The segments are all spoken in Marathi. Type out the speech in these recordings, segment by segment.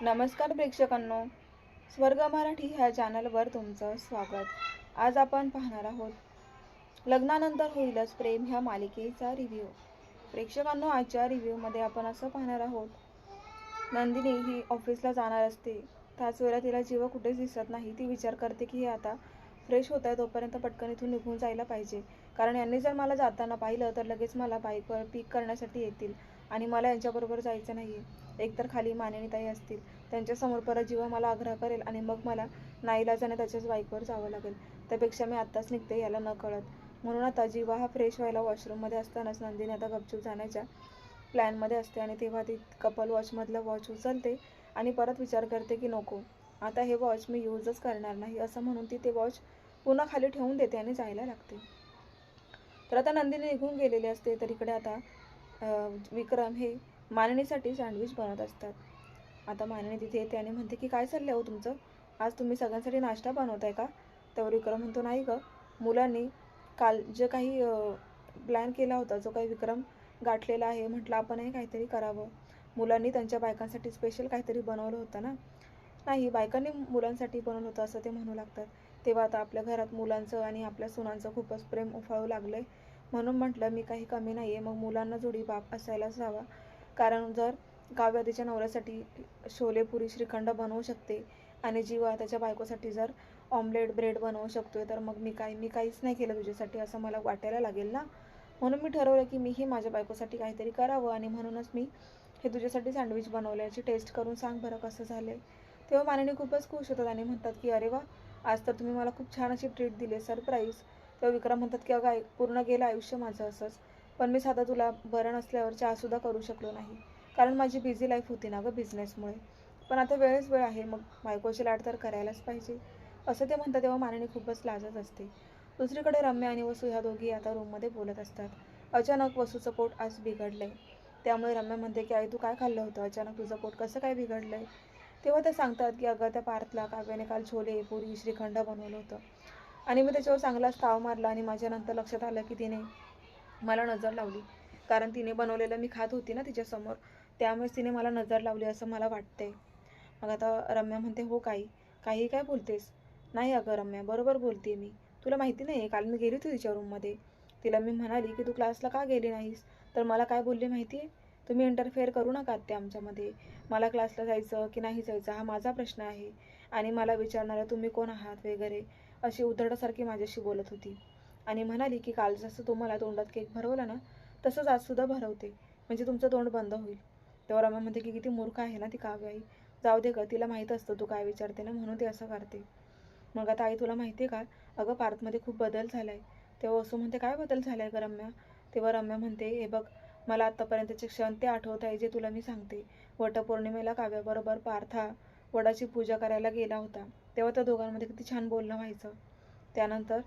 नमस्कार प्रेक्षकांनो. स्वर्ग मराठी ह्या चॅनलवर तुमचं स्वागत. आज आपण पाहणार आहोत लग्नानंतर होईलच प्रेम ह्या मालिकेचा रिव्ह्यू प्रेक्षकांनो आजच्या रिव्ह्यूमध्ये आपण असं पाहणार आहोत नंदिनी ही ऑफिसला जाणार असते. त्याच वेळेला तिला जीव कुठेच दिसत नाही. ती विचार करते की हे आता फ्रेश होत आहे तोपर्यंत पटकन इथून निघून जायला पाहिजे. कारण यांनी जर मला जाताना पाहिलं तर लगेच मला बाईकवर पिक करण्यासाठी येतील आणि मला यांच्याबरोबर जायचं नाही आहे एकतर खाली मानिनीताई असतील. त्यांच्यासमोर परत जीवा मला आग्रह करेल आणि मग मला नाईलाजाने त्याच्याच बाईकवर जावं लागेल. त्यापेक्षा मी आत्ताच निघते याला न कळत. म्हणून आता जीवा हा फ्रेश व्हायला वॉशरूममध्ये असतानाच नंदिनी आता गपचूप जाण्याच्या प्लॅनमध्ये असते आणि तेव्हा ती कपल वॉचमधलं वॉच उचलते आणि परत विचार करते की नको आता हे वॉच मी यूजच करणार नाही असं म्हणून ती ते वॉच पुन्हा खाली ठेवून देते आणि जायला लागते. तर आता नंदिनी निघून गेलेली असते तर इकडे आता विक्रम हे मानणीसाठी सँडविच बनवत असतात. आता मानणी तिथे येते आणि म्हणते की काय चाललं हो तुमचं? आज तुम्ही सगळ्यांसाठी नाश्ता बनवताय का? त्यावर विक्रम म्हणतो नाही गं. मुलांनी काल जे काही प्लॅन केला होता जो काही विक्रम गाठलेला आहे म्हटलं आपणही काहीतरी करावं. मुलांनी त्यांच्या बायकांसाठी स्पेशल काहीतरी बनवलं होतं ना? नाही बायकांनी मुलांसाठी बनवलं होतं असं ते म्हणू लागतात. तेव्हा आता आपल्या घरात मुलांचं आणि आपल्या सुनांचं खूपच प्रेम उफाळू लागलं आहे म्हणून म्हटलं मी काही कमी नाही आहे मग मुलांना जोडी बाप असायलाच हवा. कारण जर काव्या तिच्या नवऱ्यासाठी शोलेपुरी श्रीखंड बनवू शकते आणि जीवा त्याच्या बायकोसाठी जर ऑमलेट ब्रेड बनवू शकतोय तर मग मी काय मी काहीच नाही केलं तुझ्यासाठी असं मला वाटायला लागेल ना? म्हणून मी ठरवलं की मीही माझ्या बायकोसाठी काहीतरी करावं आणि म्हणूनच मी हे तुझ्यासाठी सँडविच बनवलं याची टेस्ट करून सांग बरं कसं झालं तेव्हा मानिनी खूपच खुश होतात आणि म्हणतात की अरे वा आज तर तुम्ही मला खूप छान अशी ट्रीट दिली सरप्राईज तेव्हा विक्रम म्हणतात की अगं पूर्ण गेलं आयुष्य माझं असंच. पण मी साधा तुला बरं नसल्यावर चहासुद्धा करू शकलो नाही. कारण माझी बिझी लाईफ होती ना गं बिझनेसमुळे पण आता वेळच वेळ आहे मग बायकोची लाट तर करायलाच पाहिजे. असं ते म्हणतात तेव्हा मानणी खूपच लाजत असते. दुसरीकडे रम्या आणि वसू ह्या दोघी आता रूममध्ये बोलत असतात. अचानक वसूचं पोट आज बिघडलंय. त्यामुळे रम्या म्हणते की आई तू काय खाल्लं होतं? अचानक तुझं पोट कसं काय बिघडलंय? तेव्हा ते सांगतात की अगं त्या पार्थला काव्याने काल छोले पुरी श्रीखंड बनवलं होतं. आणि मी त्याच्यावर चांगलाच ताव मारला आणि माझ्यानंतर लक्षात आलं की तिने मला नजर लावली. कारण तिने बनवलेलं मी खात होती ना तिच्यासमोर. त्यामुळेच तिने मला नजर लावली असं मला वाटतंय. मग आता रम्या म्हणते हो काही काही काय बोलतेस? नाही अगं रम्या बरोबर बोलते मी. तुला माहिती नाही काल मी गेली होती तिच्या रूममध्ये तिला मी म्हणाली की तू क्लासला का गेली नाहीस? तर मला काय बोलली माहिती आहे तुम्ही इंटरफेअर करू नका ते आमच्यामध्ये. मला क्लासला जायचं की नाही जायचं हा माझा प्रश्न आहे. आणि मला विचारणारा तुम्ही कोण आहात वगैरे? अशी उद्धडासारखी माझ्याशी बोलत होती. आणि म्हणाली की काल जसं तुम्हाला तोंडात केक भरवला ना तसंच आजसुद्धा भरवते. म्हणजे तुमचं तोंड बंद होईल. तेव्हा रमा म्हणते की किती मूर्ख आहे ना ती काव्य आई जाऊ दे ग तिला माहीत असतं तू काय विचारते ना म्हणून ती असं करते. मग आता आई तुला माहिती आहे का? अगं पार्थमध्ये खूप बदल झाला आहे तेव्हा असं म्हणते काय बदल झाला आहे ग रम्या? तेव्हा रम्या म्हणते हे बघ मला आत्तापर्यंतचे क्षण ते आठवत आहे जे तुला मी सांगते. वटपौर्णिमेला काव्याबरोबर पार्था वडाची पूजा करायला गेला होता. तेव्हा त्या दोघांमध्ये किती छान बोलणं व्हायचं. त्यानंतर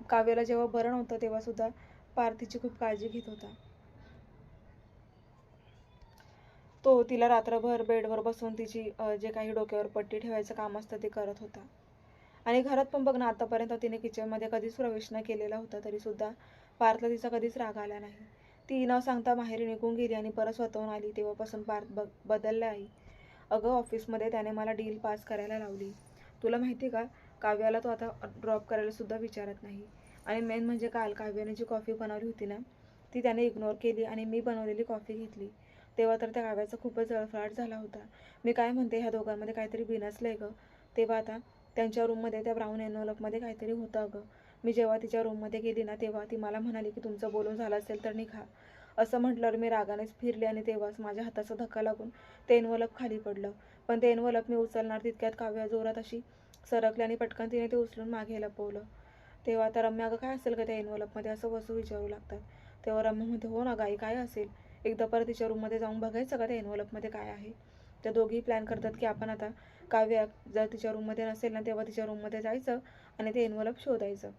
काव्याला जेव्हा बरं नव्हतं तेव्हा सुद्धा पार्थिची खूप काळजी घेत होता. तो तिला रात्रभर बेडवर बसून तिची जे काही डोक्यावर पट्टी ठेवायचं काम असतं ते करत होता. आणि घरात पण बघ ना आतापर्यंत तिने किचनमध्ये कधीच प्रवेश न केलेला होता तरी सुद्धा पार्थला तिचा कधीच राग आला नाही. ती न सांगता माहेरी निघून गेली आणि परत स्वतःहून आली तेव्हापासून पार्थ ब बदलला आहे. अगं ऑफिसमध्ये त्याने मला डील पास करायला लावली. तुला माहिती का काव्याला तो आता ड्रॉप करायला सुद्धा विचारत नाही. आणि मेन म्हणजे काल काव्याने जी कॉफी बनवली होती ना ती त्याने इग्नोर केली आणि मी बनवलेली कॉफी घेतली. तेव्हा तर त्या काव्याचा खूपच जळफळाट झाला होता. मी काय म्हणते ह्या दोघांमध्ये काहीतरी बिनसलं आहे गं. तेव्हा आता त्यांच्या रूममध्ये त्या ब्राऊन एनोलपमध्ये काहीतरी होतं अगं. मी जेव्हा तिच्या रूममध्ये गेली ना तेव्हा ती मला म्हणाली की तुमचं बोलून झालं असेल तर निघा. असं म्हटल्यावर मी रागानेच फिरले आणि तेव्हाच माझ्या हाताचा धक्का लागून ते एनवलप खाली पडलं. पण ते एनवलप मी उचलणार तितक्यात काव्या जोरात अशी सरकले आणि पटकन तिने ते उचलून मागे लपवलं. तेव्हा आता रम्या अगं काय असेल का त्या एनवलपमध्ये असं वसू विचारू लागतात. तेव्हा रम्या म्हणते हो ना गाई काय असेल? एकदा परत तिच्या रूममध्ये जाऊन बघायचं का त्या एनवलपमध्ये काय आहे? त्या दोघी प्लॅन करतात की आपण आता काव्या जर तिच्या रूममध्ये नसेल ना तेव्हा तिच्या रूममध्ये जायचं आणि ते एनवलप शोधायचं.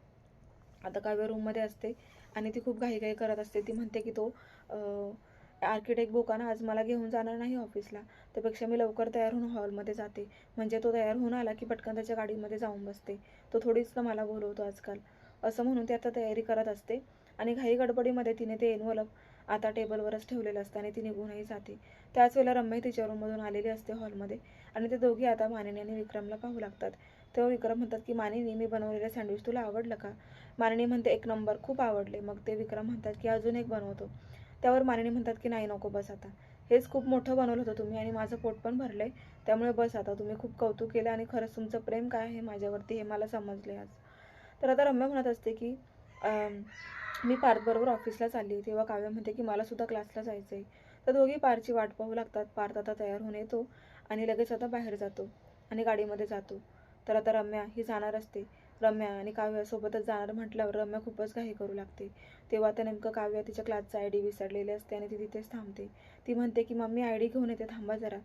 आता काव्य रूममध्ये असते आणि ती खूप घाईघाई करत असते. ती म्हणते की तो आर्किटेक्ट बोका ना आज मला घेऊन जाणार नाही ऑफिसला त्यापेक्षा मी लवकर तयार होऊन हॉलमध्ये जाते. म्हणजे तो तयार होऊन आला की पटकन त्याच्या गाडीमध्ये जाऊन बसते. तो थोडीच ना मला बोलवतो आजकाल. असं म्हणून ती आता तयारी करत असते. आणि घाई गडबडीमध्ये तिने ते एनवलप आता टेबलवरच ठेवलेलं असतं आणि ती निघूनही जाते. त्याच वेळेला रम्या तिच्या रूममधून आलेली असते हॉलमध्ये आणि ते दोघी आता मानिनी आणि विक्रमला पाहू लागतात. तेव्हा विक्रम म्हणतात की मानिनी मी बनवलेलं सँडविच तुला आवडलं का? मानिनी म्हणते एक नंबर खूप आवडले. मग ते विक्रम म्हणतात की अजून एक बनवतो. त्यावर मानेने म्हणतात की नाही नको बस आता. हेच खूप मोठं बनवलं होतं तुम्ही आणि माझं पोट पण भरलं आहे त्यामुळे बस आता. तुम्ही खूप कौतुक केलं आणि खरंच तुमचं प्रेम काय आहे माझ्यावरती हे मला समजले आज. तर आता रम्या म्हणत असते की मी पार्थबरोबर ऑफिसला चालली तेव्हा काव्य म्हणते की मला सुद्धा क्लासला जायचं आहे तर दोघी पारची वाट पाहू लागतात. पार्थ आता तयार होऊन येतो आणि लगेच आता बाहेर जातो आणि गाडीमध्ये जातो. तर आता रम्या ही जाणार असते. रम्या आणि काव्यासोबतच जाणार म्हटल्यावर रम्या खूपच घाई करू लागते. तेव्हा त्या नेमकं काव्य तिच्या क्लासचा आय डी विसरलेली असते आणि ती तिथेच थांबते. ती म्हणते की मम्मी आय डी घेऊन येते थांबा जरा.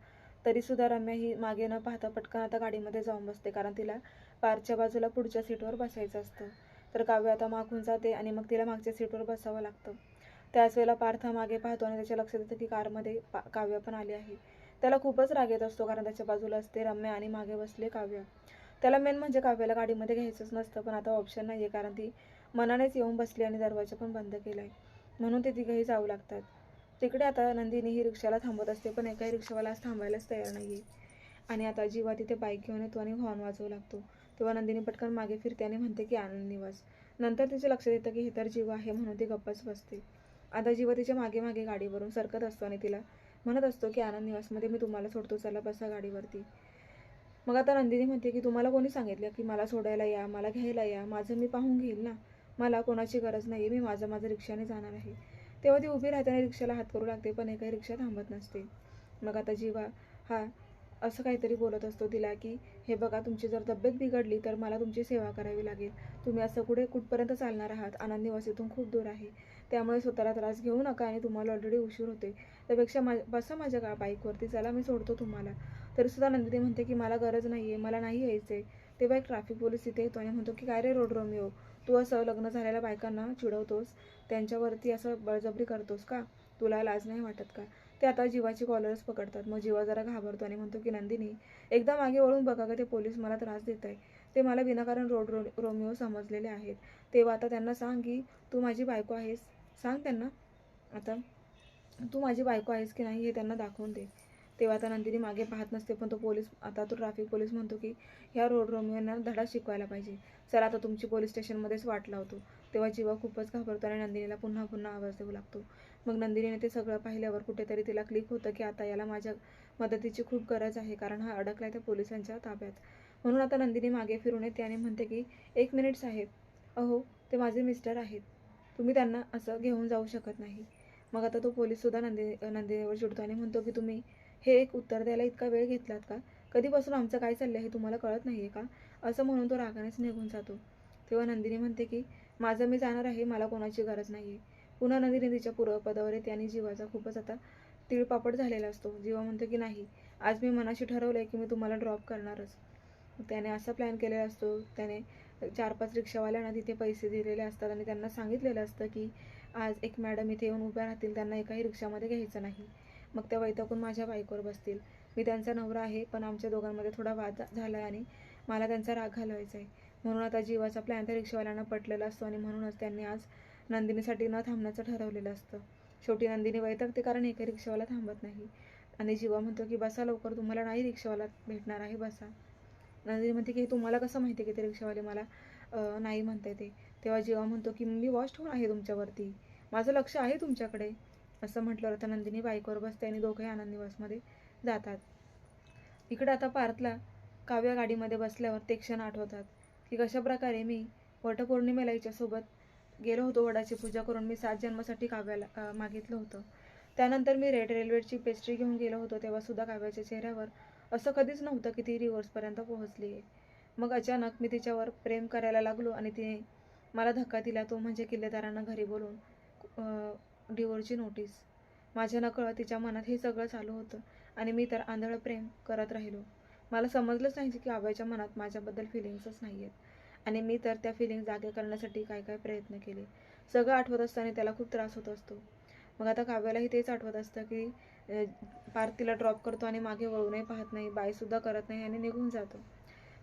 तरीसुद्धा रम्या ही मागे न पाहता पटकन आता गाडीमध्ये जाऊन बसते कारण तिला पारच्या बाजूला पुढच्या सीटवर बसायचं असतं. तर काव्य आता मागून जाते आणि मग तिला मागच्या सीटवर बसावं लागतं. त्याच वेळेला पार्थ मागे पाहतो आणि त्याच्या लक्षात येतं की कारमध्ये पा काव्य पण आली आहे. त्याला खूपच राग येत असतो कारण त्याच्या बाजूला असते रम्या आणि मागे बसले काव्य. त्याला मेन म्हणजे काव्याला गाडीमध्ये घ्यायचंच नसतं पण आता ऑप्शन नाही आहे कारण ती मनानेच येऊन बसली आणि दरवाजा पण बंद केला आहे म्हणून ते तिघंही जाऊ लागतात. तिकडे आता नंदिनी ही रिक्षाला थांबत असते पण एकाही रिक्षावाला आज थांबायलाच तयार नाही आहे आणि आता जीवा तिथे बाईक घेऊन येतो आणि हॉर्न वाजवू लागतो. तेव्हा नंदिनी पटकन मागे फिरते आणि म्हणते की आनंद निवास. नंतर तिचे लक्षात येतं की हे तर जीव आहे म्हणून ती गप्पच बसते. आता जीवा तिच्यामागे मागे गाडीवरून सरकत असतो आणि तिला म्हणत असतो की आनंद निवासमध्ये मी तुम्हाला सोडतो चला बसा गाडीवरती. मग आता नंदिनी म्हणते की तुम्हाला कोणी सांगितलं की मला सोडायला या मला घ्यायला या? माझं मी पाहून घेईल ना? मला कोणाची गरज नाही मी माझं माझं रिक्षाने जाणार आहे. तेव्हा ती उभी राहते आणि रिक्षाला हात करू लागते पण एकही रिक्षा थांबत नसते. मग आता जीवा हा असं काहीतरी बोलत असतो तिला की हे बघा तुमची जर तब्येत बिघडली तर मला तुमची सेवा करावी लागेल. तुम्ही असं कुठे कुठपर्यंत चालणार आहात? आनंद निवासीतून खूप दूर आहे. त्यामुळे स्वतःला त्रास घेऊ नका आणि तुम्हाला ऑलरेडी उशीर होते त्यापेक्षा मा बसा माझ्या गा बाईकवरती. चला मी सोडतो तुम्हाला. तरीसुद्धा नंदिनी म्हणते की मला गरज नाही आहे मला नाही यायचं आहे तेव्हा एक ट्रॅफिक पोलीस तिथे येतो आणि म्हणतो की काय रे रोड रोमिओ? तू असं लग्न झालेल्या बायकांना चिडवतोस? त्यांच्यावरती असं बळजबरी करतोस का? तुला लाज नाही वाटत का? ते आता जीवाची कॉलरच पकडतात. मग जीवा जरा घाबरतो आणि म्हणतो की नंदिनी एकदा मागे वळून बघा का ते पोलीस मला त्रास देत आहे ते मला विनाकारण रोड रो रोमिओ समजलेले आहेत. तेव्हा आता त्यांना सांग की तू माझी बायको आहेस? सांग त्यांना. आता तू माझी बायको आहेस की नाही हे त्यांना दाखवून दे. तेव्हा आता नंदिनी मागे पाहत नसते पण तो पोलीस आता तो ट्रॅफिक पोलीस म्हणतो की ह्या रोड रोमिओंना धडा शिकवायला पाहिजे. चला आता तुमची पोलीस स्टेशनमध्येच वाट लावतो. तेव्हा जीवा खूपच घाबरतो आणि नंदिनीला पुन्हा पुन्हा आवाज देऊ लागतो. मग नंदिनीने ते सगळं पाहिल्यावर कुठेतरी तिला क्लिक होतं की आता याला माझ्या मदतीची खूप गरज आहे कारण हा अडकलाय त्या पोलिसांच्या ताब्यात. म्हणून आता नंदिनी मागे फिरून येते आणि म्हणते की एक मिनिट साहेब. अहो ते माझे मिस्टर आहेत. तुम्ही त्यांना असं घेऊन जाऊ शकत नाही. मग आता तो पोलीससुद्धा नंदिनी नंदिनीवर चिडतो आणि म्हणतो की तुम्ही हे एक उत्तर द्यायला इतका वेळ घेतलात का? कधीपासून आमचं काय चाललं आहे हे तुम्हाला कळत नाही आहे का? असं म्हणून तो रागानेच निघून जातो. तेव्हा नंदिनी म्हणते की माझं मी जाणार आहे मला कोणाची गरज नाही आहे पुन्हा नंदिनी तिच्या पूर्वपदावर येते आणि जीवाचा खूपच आता तिळपापड झालेला असतो. जीवा म्हणतो की नाही आज मी मनाशी ठरवलं आहे की मी तुम्हाला ड्रॉप करणारच. त्याने असा प्लॅन केलेला असतो. त्याने चार पाच रिक्षावाल्यांना तिथे पैसे दिलेले असतात आणि त्यांना सांगितलेलं असतं की आज एक मॅडम इथे येऊन उभ्या राहतील त्यांना एकाही रिक्षामध्ये घ्यायचं नाही. मग त्या वैतागून माझ्या बाईकवर बसतील. मी त्यांचा नवरा आहे पण आमच्या दोघांमध्ये थोडा वाद झाला आहे आणि मला त्यांचा राग घालवायचा आहे म्हणून आता जीवाचा प्लॅन त्या रिक्षावाल्यांना पटलेला असतो आणि म्हणूनच त्यांनी आज नंदिनीसाठी न थांबण्याचं ठरवलेलं असतं. शेवटी नंदिनी वैतागते कारण एका रिक्षावाला थांबत नाही. आणि जीवा म्हणतो की बसा लवकर तुम्हाला नाही रिक्षावाला भेटणार आहे बसा. नंदिनी म्हणते की तुम्हाला कसं माहिती की ते रिक्षावाले मला नाही म्हणते ते तेव्हा जीवा म्हणतो की मी वॉच ठेवून आहे तुमच्यावरती. माझं लक्ष आहे तुमच्याकडे. असं म्हटल्यावर आता नंदिनी बाईकवर बसते आणि दोघंही आनंदी बसमध्ये जातात. इकडं आता पार्थला काव्या गाडीमध्ये बसल्यावर ते क्षण आठवतात की कशा प्रकारे मी वटपौर्णिमेला हिच्यासोबत गेलो होतो. वडाची पूजा करून मी सात जन्मासाठी काव्याला मागितलं होतं. त्यानंतर मी रेड रेल्वेची पेस्ट्री घेऊन गेलो होतो. तेव्हा सुद्धा काव्याच्या चेहऱ्यावर असं कधीच नव्हतं की ती रिव्हर्सपर्यंत पोहोचली आहे. मग अचानक मी तिच्यावर प्रेम करायला लागलो आणि तिने मला धक्का दिला. तो म्हणजे किल्लेदारांना घरी बोलून डिवोर्सची नोटीस माझ्या नकळत तिच्या मनात हे सगळं चालू होतं आणि मी तर आंधळ प्रेम करत राहिलो. मला समजलंच नाही की काव्याच्या मनात माझ्याबद्दल फिलिंग्सच नाही आहेत आणि मी तर त्या फिलिंग जागे करण्यासाठी काय काय प्रयत्न केले. सगळं आठवत असताना त्याला खूप त्रास होत असतो. मग आता काव्यालाही तेच आठवत असतं की पार तिला ड्रॉप करतो आणि मागे वळूनही पाहत नाही बायसुद्धा करत नाही आणि निघून जातो.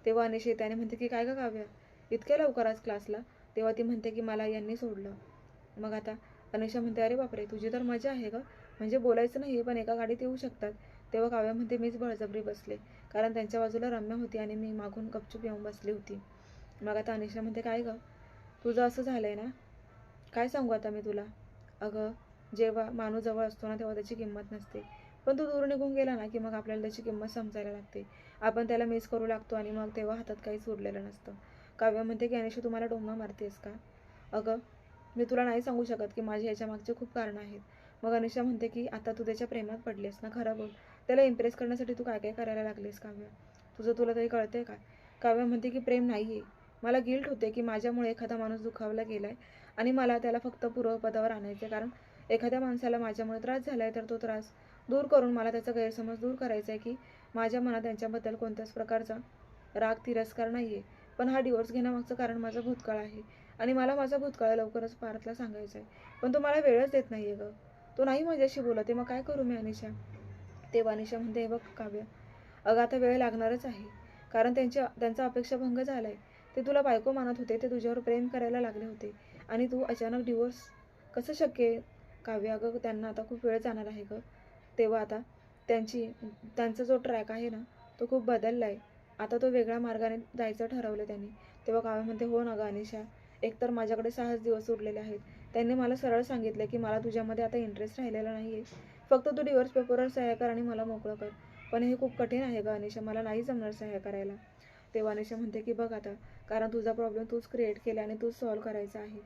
तेव्हा अनिश येते आणि म्हणते की काय का काव्या? इतक्या लवकर आज क्लासला तेव्हा ती म्हणते की मला यांनी सोडलं. मग आता अनिशा म्हणते अरे बापरे तुझी तर मजा आहे का म्हणजे बोलायचं नाही पण एका गाडीत येऊ शकतात. तेव्हा काव्यामध्ये मीच बळजबरी बसले कारण त्यांच्या बाजूला रम्या होती आणि मी मागून गपचूप येऊन बसली होती. मग आता अनिशा म्हणते काय गं? तुझं असं झालं आहे ना? काय सांगू आता मी तुला? अगं जेव्हा माणूस जवळ असतो ना तेव्हा त्याची किंमत नसते. पण तू दूर निघून गेला ना की मग आपल्याला त्याची किंमत समजायला लागते. आपण त्याला मिस करू लागतो आणि मग तेव्हा हातात काहीच उरलेलं नसतं. काव्य म्हणते की अनिशा तुम्हाला डोंबा मारतेस का? अगं मी तुला नाही सांगू शकत की माझ्या याच्या मागचे खूप कारणं आहेत. मग अनिशा म्हणते की आता तू त्याच्या प्रेमात पडलीस ना खरं बोल. त्याला इम्प्रेस करण्यासाठी तू काय काय करायला लागलीस काव्य? तुझं तुला तरी कळतंय काय काव्य म्हणते की प्रेम नाही आहे मला गिल्ट होते की माझ्यामुळे एखादा माणूस दुखावला गेलाय आणि मला त्याला फक्त पूर्वपदावर आणायचं आहे कारण एखाद्या माणसाला माझ्यामुळे त्रास झाला आहे तर तो त्रास दूर करून मला त्याचा गैरसमज दूर करायचा आहे की माझ्या मनात त्यांच्याबद्दल कोणत्याच प्रकारचा राग तिरस्कार नाही आहे पण हा डिवोर्स घेण्यामागचं कारण माझा भूतकाळ आहे. आणि मला माझा भूतकाळ लवकरच पार्थला सांगायचा आहे पण तो मला वेळच देत नाही आहे गं. तो नाही माझ्याशी बोलत आहे मग काय करू मी अनिशा? तेव्हा अनिशा म्हणते हे बघ काव्य अगं आता वेळ लागणारच आहे. कारण त्यांच्या त्यांचा अपेक्षाभंग झाला आहे ते तुला बायको मानत होते ते तुझ्यावर प्रेम करायला लागले होते. आणि तू अचानक डिवोर्स कसं शक्य आहे? काव्य अगं त्यांना आता खूप वेळ जाणार आहे गं. तेव्हा आता त्यांची त्यांचा जो ट्रॅक आहे ना तो खूप बदलला आहे आता तो वेगळ्या मार्गाने जायचं ठरवलं त्यांनी. तेव्हा काव्य म्हणते हो ना गं अनिशा. एकतर माझ्याकडे सहाच दिवस उरलेले आहेत. त्यांनी मला सरळ सांगितलं की मला तुझ्यामध्ये आता इंटरेस्ट राहिलेला नाही आहे फक्त तू डिवोर्स पेपरवर सह्या कर आणि मला मोकळं कर. पण हे खूप कठीण आहे गं अनिशा. मला नाही जमणार सह्या करायला. तेव्हा अनिशा म्हणते की बघ आता कारण तुझा प्रॉब्लेम तूच क्रिएट केला आणि तूच सॉल्व्ह करायचा आहे.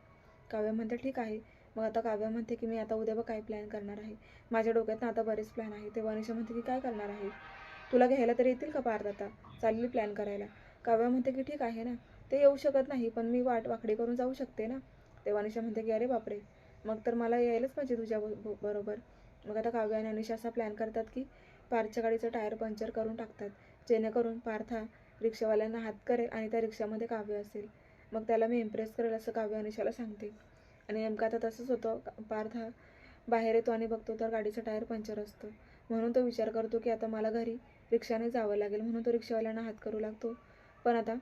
काव्य म्हणते ठीक आहे. मग आता काव्य म्हणते की मी आता उद्या बघ काय प्लॅन करणार आहे. माझ्या डोक्यात ना आता बरेच प्लॅन आहे तेव्हा अनिशा म्हणते की काय करणार आहे? तुला घ्यायला तरी येतील का पार्थ आता? चालली प्लॅन करायला. काव्य म्हणते की ठीक आहे ना. ते येऊ शकत नाही पण मी वाट वाकडी करून जाऊ शकते ना? तेव्हा अनिशा म्हणते की अरे बापरे! मग तर मला यायलाच पाहिजे तुझ्या ब- बरोबर. मग आता काव्य आणि अनिशा असा प्लॅन करतात की पारच्या गाडीचं टायर पंक्चर करून टाकतात. जेणेकरून पार्थ हा रिक्षावाल्यांना हात करेल आणि त्या रिक्षामध्ये काव्य असेल. मग त्याला मी इम्प्रेस करेल असं काव्य अनिशाला सांगते. आणि नेमकं आता तसंच होतं. का- पार्थ हा बाहेर येतो आणि बघतो तर गाडीचं टायर पंक्चर असतं. म्हणून तो विचार करतो की आता मला घरी रिक्षाने जावं लागेल. म्हणून तो रिक्षावाल्यांना हात करू लागतो. पण आता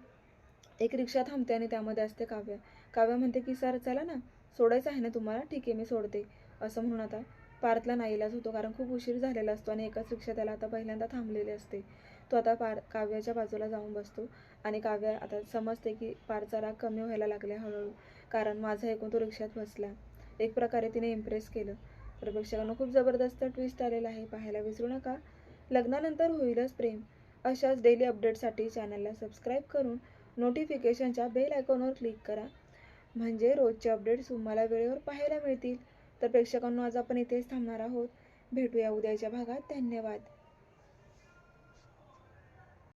एक रिक्षा थांबते आणि त्यामध्ये असते काव्य. काव्य म्हणते की सर चला ना. सोडायचं आहे ना तुम्हाला? ठीक आहे मी सोडते. असं म्हणून आता पार्थला नाईलाज होतो कारण खूप उशीर झालेला असतो आणि एकाच रिक्षा त्याला आता पहिल्यांदा थांबलेली असते. तो आता पार काव्याच्या बाजूला जाऊन बसतो आणि काव्य आता समजते की पारचा राग कमी व्हायला लागले हळूहळू कारण माझा ऐकून तो रिक्षात बसला. एक प्रकारे तिने इम्प्रेस केलं. तर प्रेक्षकांना खूप जबरदस्त ट्विस्ट आलेला आहे. पाहायला विसरू नका. लग्नानंतर होईलच प्रेम. अशाच डेली अपडेटसाठी चॅनलला सबस्क्राईब करून नोटिफिकेशनच्या बेल आयकॉनवर क्लिक करा. म्हणजे रोजचे अपडेट्स तुम्हाला वेळेवर पाहायला मिळतील. तर प्रेक्षकांना आज आपण इथेच थांबणार आहोत. भेटूया उद्याच्या भागात. धन्यवाद.